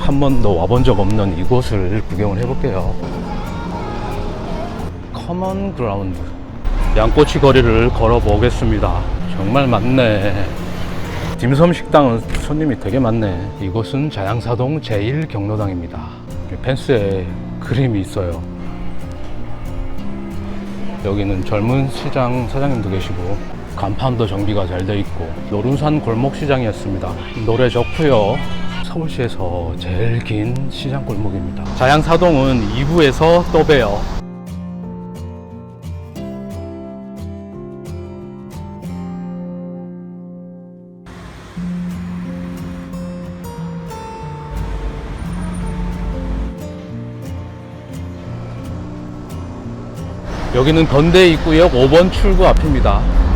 한 번도 와본 적 없는 이곳을 구경을 해볼게요. 커먼 그라운드. 양꼬치 거리를 걸어보겠습니다. 정말 많네. 딤섬 식당은 손님이 되게 많네. 이곳은 자양사동 제1경로당입니다. 펜스에 그림이 있어요. 여기는 젊은 시장 사장님도 계시고 간판도 정비가 잘 돼 있고 노른산 골목 시장이었습니다. 노래 좋고요. 서울시에서 제일 긴 시장 골목입니다. 자양사동은 2부에서 또 봬요. 여기는 건대 입구역 5번 출구 앞입니다.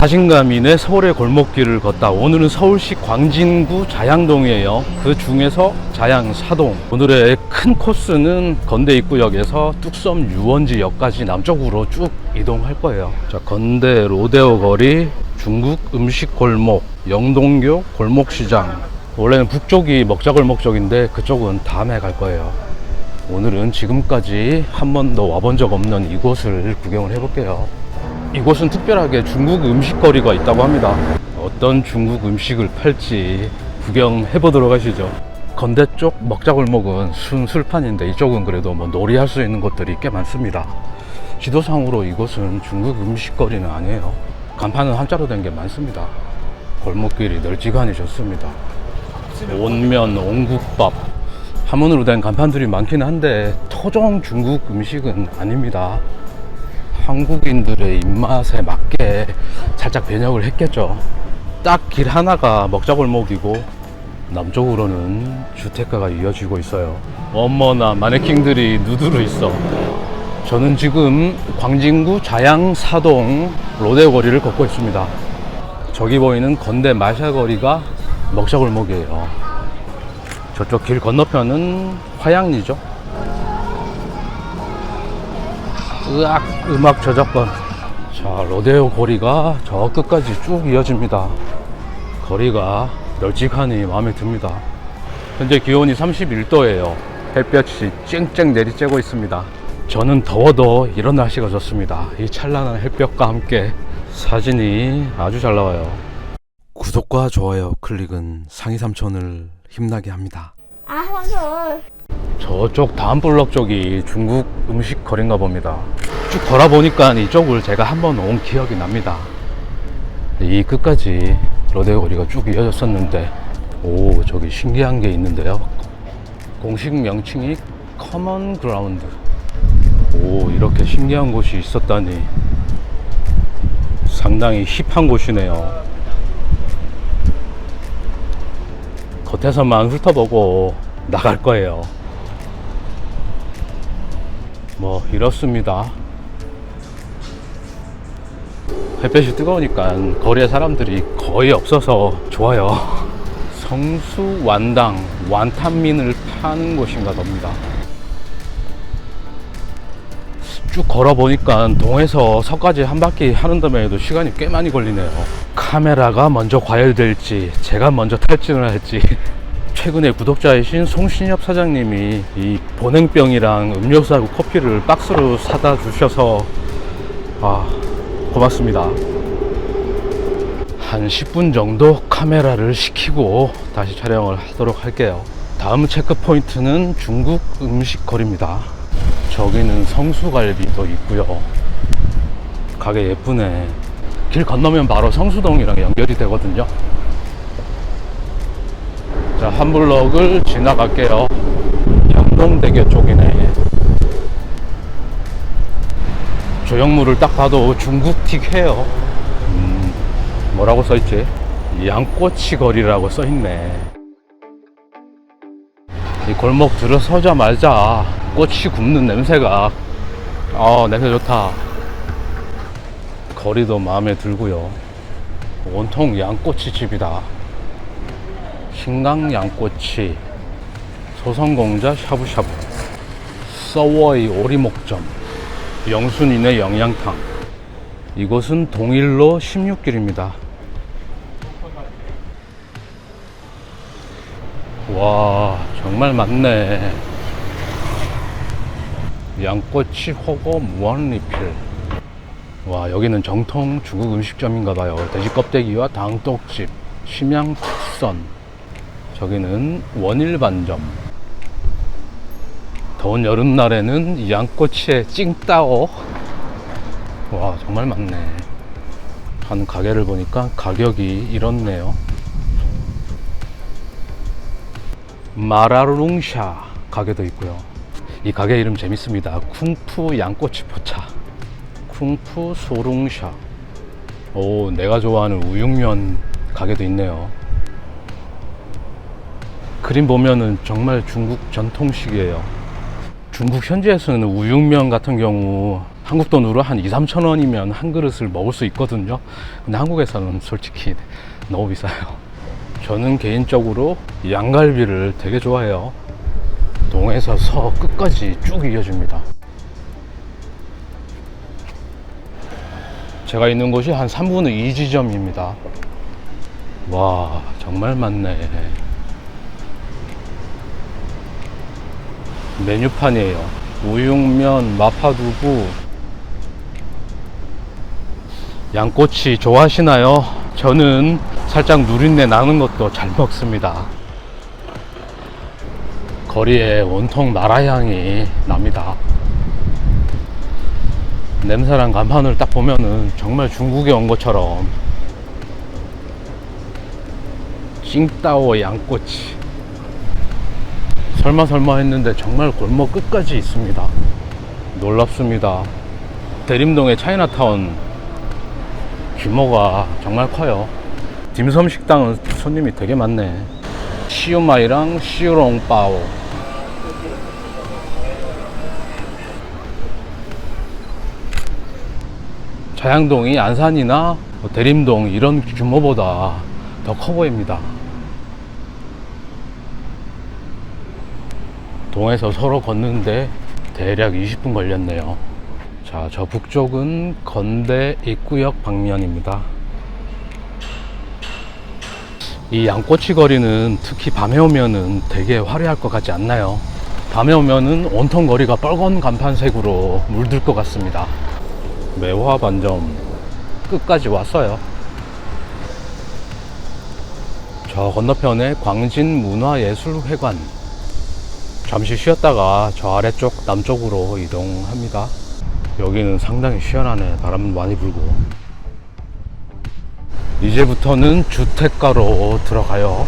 사진가민의 서울의 골목길을 걷다. 오늘은 서울시 광진구 자양동이에요. 그 중에서 자양 사동. 오늘의 큰 코스는 건대 입구역에서 뚝섬 유원지역까지 남쪽으로 쭉 이동할 거예요. 자, 건대 로데오 거리, 중국 음식 골목, 영동교 골목시장. 원래는 북쪽이 먹자골목 쪽인데 그쪽은 다음에 갈 거예요. 오늘은 지금까지 한 번도 와본 적 없는 이곳을 구경을 해볼게요. 이곳은 특별하게 중국 음식거리가 있다고 합니다. 어떤 중국 음식을 팔지 구경해 보도록 하시죠. 건대 쪽 먹자골목은 순 술판인데 이쪽은 그래도 뭐 놀이할 수 있는 곳들이 꽤 많습니다. 지도상으로 이곳은 중국 음식거리는 아니에요. 간판은 한자로 된 게 많습니다. 골목길이 널찍하니 좋습니다. 온면, 온국밥. 한문으로 된 간판들이 많긴 한데 토종 중국 음식은 아닙니다. 한국인들의 입맛에 맞게 살짝 변형을 했겠죠. 딱 길 하나가 먹자골목이고 남쪽으로는 주택가가 이어지고 있어요. 어머나 마네킹들이 누드로 있어. 저는 지금 광진구 자양사동 로데오 거리를 걷고 있습니다. 저기 보이는 건대 마샤 거리가 먹자골목이에요. 저쪽 길 건너편은 화양리죠. 으악 음악 저작권. 자 로데오 거리가 저 끝까지 쭉 이어집니다. 거리가 널찍하니 마음에 듭니다. 현재 기온이 31도예요. 햇볕이 쨍쨍 내리쬐고 있습니다. 저는 더워도 이런 날씨가 좋습니다. 이 찬란한 햇볕과 함께 사진이 아주 잘 나와요. 구독과 좋아요 클릭은 상위 삼촌을 힘나게 합니다. 아, 삼촌. 저쪽 다음 블럭 쪽이 중국 음식 거리인가 봅니다. 쭉 걸어보니까 이쪽을 제가 한 번 온 기억이 납니다. 이 끝까지 로데오 거리가 쭉 이어졌었는데, 오, 저기 신기한 게 있는데요. 공식 명칭이 커먼 그라운드. 오, 이렇게 신기한 곳이 있었다니. 상당히 힙한 곳이네요. 겉에서만 훑어보고 나갈 거예요. 뭐 이렇습니다. 햇볕이 뜨거우니까 거리에 사람들이 거의 없어서 좋아요. 성수 완당 완탄민을 파는 곳인가 봅니다. 쭉 걸어보니까 동에서 서까지 한 바퀴 하는 데에도 시간이 꽤 많이 걸리네요. 카메라가 먼저 과열될지 제가 먼저 탈진을 할지 최근에 구독자이신 송신엽 사장님이 이 보냉병이랑 음료수하고 커피를 박스로 사다 주셔서 아 고맙습니다. 한 10분 정도 카메라를 식히고 다시 촬영을 하도록 할게요. 다음 체크 포인트는 중국 음식 거리입니다. 저기는 성수갈비도 있고요. 가게 예쁘네. 길 건너면 바로 성수동이랑 연결이 되거든요. 자, 한 블럭을 지나갈게요. 양동대교 쪽이네. 조형물을 딱 봐도 중국틱 해요. 음, 뭐라고 써있지? 양꼬치 거리라고 써있네. 이 골목 들어서자마자 꼬치 굽는 냄새가, 아, 냄새 좋다. 거리도 마음에 들고요. 온통 양꼬치 집이다. 신강양꼬치, 소성공자 샤브샤브, 서워의 오리목점, 영순이네 영양탕. 이곳은 동일로 16길입니다. 와, 정말 많네. 양꼬치 호거 무한리필. 와, 여기는 정통 중국 음식점인가봐요. 돼지 껍데기와 당떡집, 심양 특선, 저기는 원일 반점. 더운 여름날에는 이 양꼬치에 찡따오. 와, 정말 많네. 한 가게를 보니까 가격이 이렇네요. 마라룽샤 가게도 있고요. 이 가게 이름 재밌습니다. 쿵푸 양꼬치 포차. 쿵푸 소룽샤. 오, 내가 좋아하는 우육면 가게도 있네요. 그림 보면은 정말 중국 전통식이에요. 중국 현지에서는 우육면 같은 경우 한국 돈으로 한 2, 3천 원이면 한 그릇을 먹을 수 있거든요. 근데 한국에서는 솔직히 너무 비싸요. 저는 개인적으로 양갈비를 되게 좋아해요. 동에서 서 끝까지 쭉 이어집니다. 제가 있는 곳이 한 3분의 2 지점입니다. 와, 정말 많네. 메뉴판이에요. 우육면, 마파두부, 양꼬치 좋아하시나요? 저는 살짝 누린내 나는 것도 잘 먹습니다. 거리에 온통 나라향이 납니다. 냄새랑 간판을 딱 보면은 정말 중국에 온 것처럼 찡따오 양꼬치 설마 설마 했는데 정말 골목 끝까지 있습니다. 놀랍습니다. 대림동의 차이나타운 규모가 정말 커요. 딤섬 식당은 손님이 되게 많네. 시우마이랑 시우롱빠오. 자양동이 안산이나 뭐 대림동 이런 규모보다 더 커 보입니다. 동에서 서로 걷는데 대략 20분 걸렸네요. 자, 저 북쪽은 건대 입구역 방면입니다. 이 양꼬치 거리는 특히 밤에 오면은 되게 화려할 것 같지 않나요? 밤에 오면은 온통 거리가 빨간 간판색으로 물들 것 같습니다. 매화 반점 끝까지 왔어요. 저 건너편에 광진 문화예술회관. 잠시 쉬었다가 저 아래쪽 남쪽으로 이동합니다. 여기는 상당히 시원하네. 바람 많이 불고. 이제부터는 주택가로 들어가요.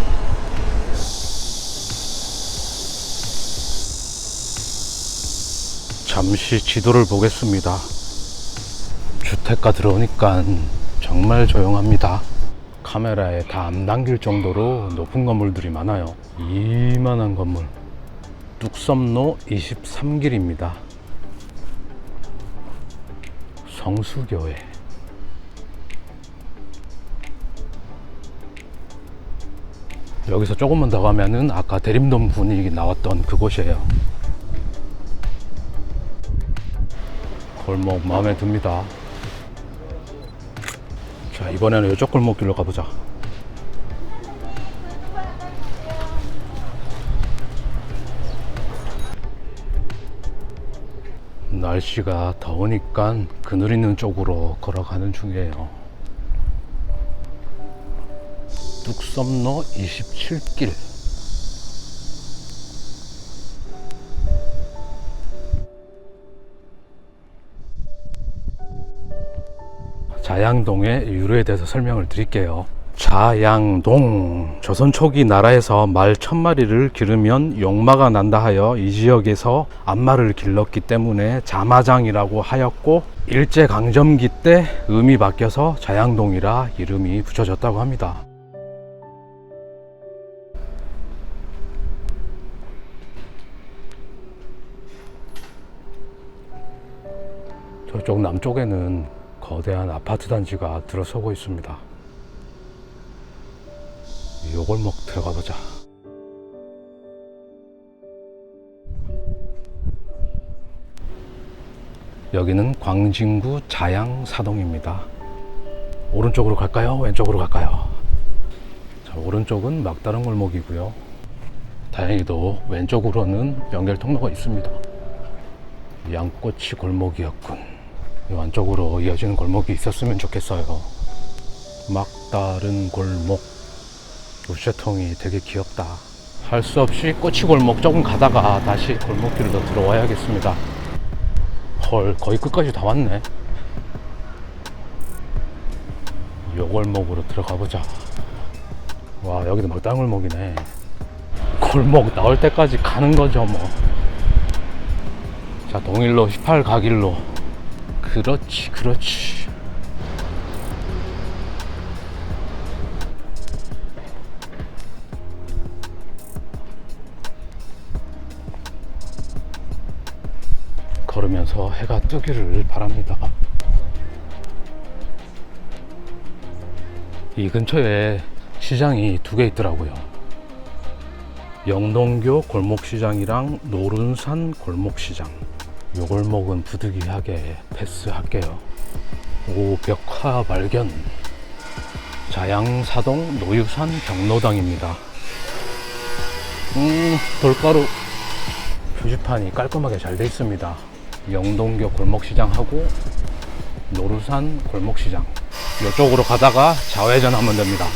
잠시 지도를 보겠습니다. 주택가 들어오니까 정말 조용합니다. 카메라에 다안 담길 정도로 높은 건물들이 많아요. 이만한 건물. 뚝섬로 23길입니다. 성수교회. 여기서 조금만 더 가면은 아까 대림동 분위기 나왔던 그곳이에요. 골목 마음에 듭니다. 자, 이번에는 이쪽 골목길로 가보자. 날씨가 더우니까 그늘 있는 쪽으로 걸어가는 중이에요. 뚝섬로 27길. 자양동의 유래에 대해서 설명을 드릴게요. 자양동 조선 초기 나라에서 말 천마리를 기르면 용마가 난다 하여 이 지역에서 암마를 길렀기 때문에 자마장이라고 하였고 일제 강점기 때 음이 바뀌어서 자양동이라 이름이 붙여졌다고 합니다. 저쪽 남쪽에는 거대한 아파트 단지가 들어서고 있습니다. 요 골목 들어가 보자. 여기는 광진구 자양사동입니다. 오른쪽으로 갈까요? 왼쪽으로 갈까요? 자, 오른쪽은 막다른 골목이고요. 다행히도 왼쪽으로는 연결 통로가 있습니다. 양꼬치 골목이었군. 이 안쪽으로 이어지는 골목이 있었으면 좋겠어요. 막다른 골목. 우체통이 되게 귀엽다. 할 수 없이 꼬치 골목 조금 가다가 다시 골목길로 들어와야겠습니다. 헐, 거의 끝까지 다 왔네. 요 골목으로 들어가 보자. 와, 여기도 막다른 골목이네. 골목 나올 때까지 가는 거죠, 뭐. 자, 동일로 18 가길로. 그렇지, 그렇지. 걸으면서 해가 뜨기를 바랍니다. 이 근처에 시장이 두 개 있더라고요. 영동교 골목시장이랑 노른산 골목시장. 요 골목은 부득이하게 패스할게요. 오, 벽화 발견. 자양사동 노유산 경로당입니다. 음, 돌가루 표지판이 깔끔하게 잘 돼 있습니다. 영동교 골목시장하고 노루산 골목시장. 이쪽으로 가다가 좌회전 하면 됩니다.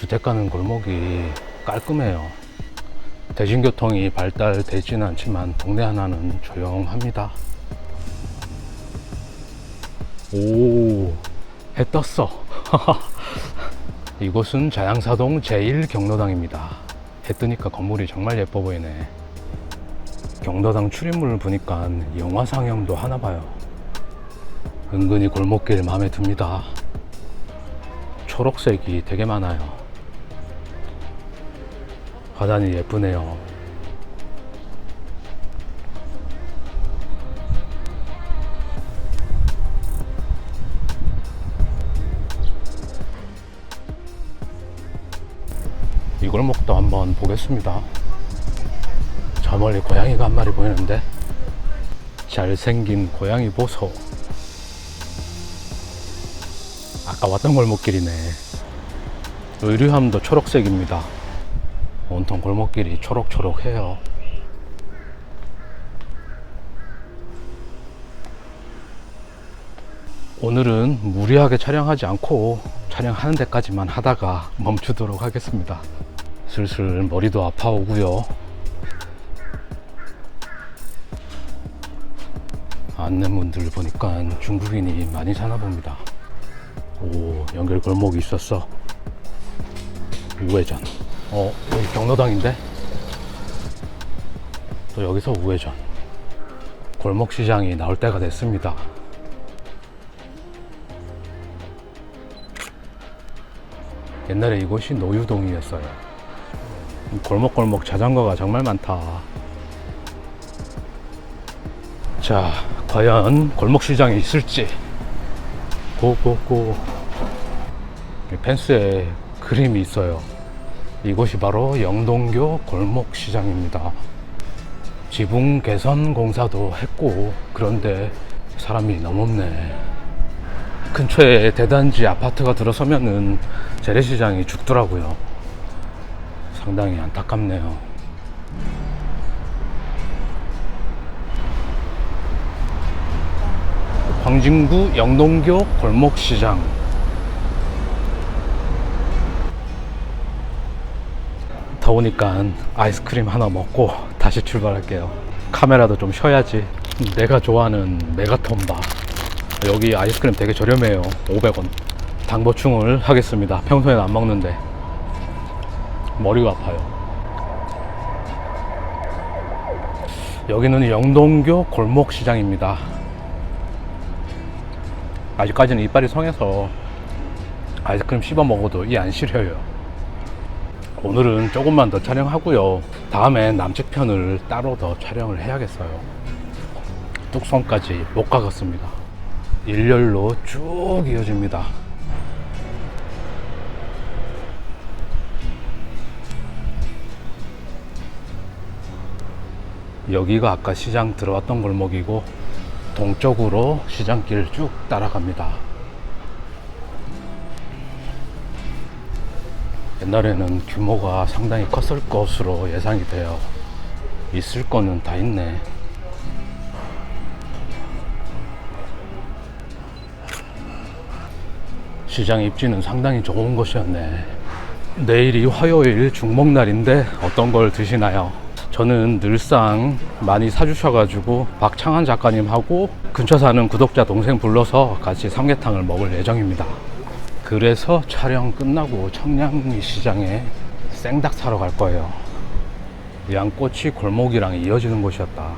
주택 가는 골목이 깔끔해요. 대중교통이 발달되지는 않지만 동네 하나는 조용합니다. 오, 해 떴어. 이곳은 자양사동 제1경로당입니다. 해 뜨니까 건물이 정말 예뻐 보이네. 경로당 출입문을 보니까 영화 상영도 하나 봐요. 은근히 골목길 마음에 듭니다. 초록색이 되게 많아요. 화단이 예쁘네요. 이 골목도 한번 보겠습니다. 저 멀리 고양이가 한 마리 보이는데 잘생긴 고양이 보소. 아까 왔던 골목길이네. 의류함도 초록색입니다. 온통 골목길이 초록초록해요. 오늘은 무리하게 촬영하지 않고 촬영하는 데까지만 하다가 멈추도록 하겠습니다. 슬슬 머리도 아파오고요. 안내문들 보니까 중국인이 많이 사나 봅니다. 오, 연결 골목이 있었어. 우회전. 어, 여기 경로당인데? 또 여기서 우회전. 골목 시장이 나올 때가 됐습니다. 옛날에 이곳이 노유동이었어요. 골목골목 자전거가 정말 많다. 자, 과연 골목 시장이 있을지. 고고고. 이 펜스에 그림이 있어요. 이곳이 바로 영동교 골목 시장입니다. 지붕 개선 공사도 했고, 그런데 사람이 너무 없네. 근처에 대단지 아파트가 들어서면은 재래시장이 죽더라고요. 상당히 안타깝네요. 광진구 영동교 골목시장. 더우니까 아이스크림 하나 먹고 다시 출발할게요. 카메라도 좀 쉬어야지. 내가 좋아하는 메가톤바. 여기 아이스크림 되게 저렴해요. 500원. 당 보충을 하겠습니다. 평소에는 안 먹는데. 머리가 아파요. 여기는 영동교 골목시장입니다. 아직까지는 이빨이 성해서 아이스크림 씹어 먹어도 이 안 시려요. 오늘은 조금만 더 촬영하고요. 다음에 남측 편을 따로 더 촬영을 해야겠어요. 뚝섬까지 못 가겠습니다. 일렬로 쭉 이어집니다. 여기가 아까 시장 들어왔던 골목이고 동쪽으로 시장길 쭉 따라갑니다. 옛날에는 규모가 상당히 컸을 것으로 예상이 돼요. 있을 거는 다 있네. 시장 입지는 상당히 좋은 곳이었네. 내일이 화요일 중목날인데 어떤 걸 드시나요? 저는 늘상 많이 사주셔가지고 박창한 작가님하고 근처 사는 구독자 동생 불러서 같이 삼계탕을 먹을 예정입니다. 그래서 촬영 끝나고 청량리 시장에 생닭 사러 갈 거예요. 양꼬치 골목이랑 이어지는 곳이었다.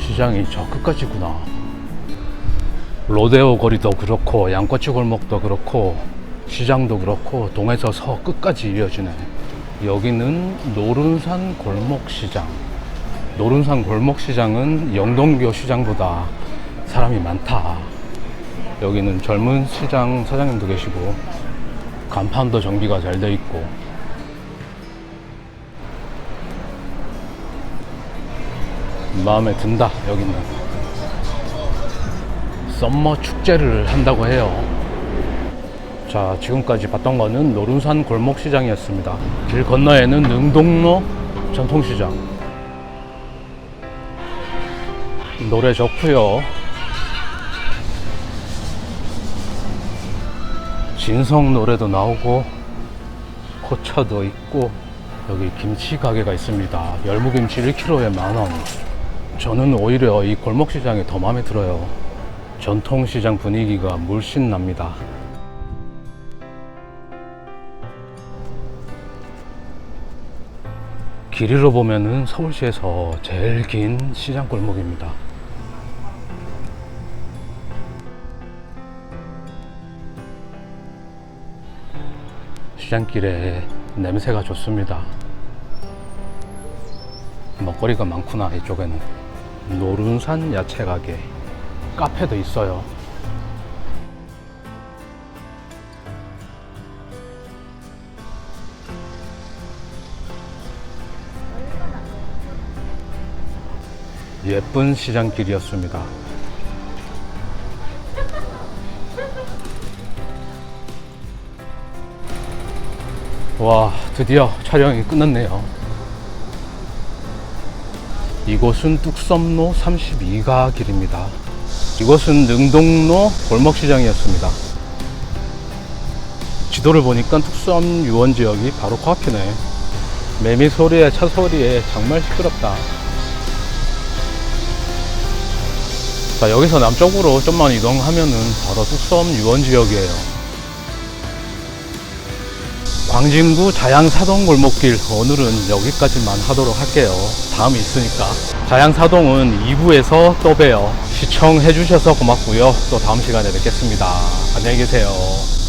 시장이 저 끝까지 구나. 로데오 거리도 그렇고 양꼬치 골목도 그렇고 시장도 그렇고 동에서 서 끝까지 이어지네. 여기는 노른산 골목시장. 노른산 골목시장은 영동교 시장보다 사람이 많다. 여기는 젊은 시장 사장님도 계시고 간판도 정비가 잘 돼 있고 마음에 든다 여기는 썸머 축제를 한다고 해요 자 지금까지 봤던 거는 노른산 골목시장이었습니다. 길 건너에는 능동로 전통시장. 노래 좋고요. 진성 노래도 나오고 포차도 있고 여기 김치 가게가 있습니다. 열무김치 1kg에 만원. 저는 오히려 이 골목시장이 더 마음에 들어요. 전통시장 분위기가 물씬 납니다 길이로 보면은 서울시에서 제일 긴 시장 골목입니다 시장길에 냄새가 좋습니다. 먹거리가 많구나 이쪽에는 노른산 야채 가게 카페도 있어요. 예쁜 시장길이었습니다. 와, 드디어 촬영이 끝났네요. 이곳은 뚝섬로 32가 길입니다. 이곳은 능동로 골목시장이었습니다. 지도를 보니까 뚝섬 유원 지역이 바로 코앞이네. 매미 소리에 차 소리에 정말 시끄럽다. 자, 여기서 남쪽으로 좀만 이동하면은 바로 뚝섬 유원 지역이에요. 광진구 자양사동 골목길 오늘은 여기까지만 하도록 할게요. 다음이 있으니까. 자양사동은 2부에서 또 봬요. 시청해 주셔서 고맙고요. 또 다음 시간에 뵙겠습니다. 안녕히 계세요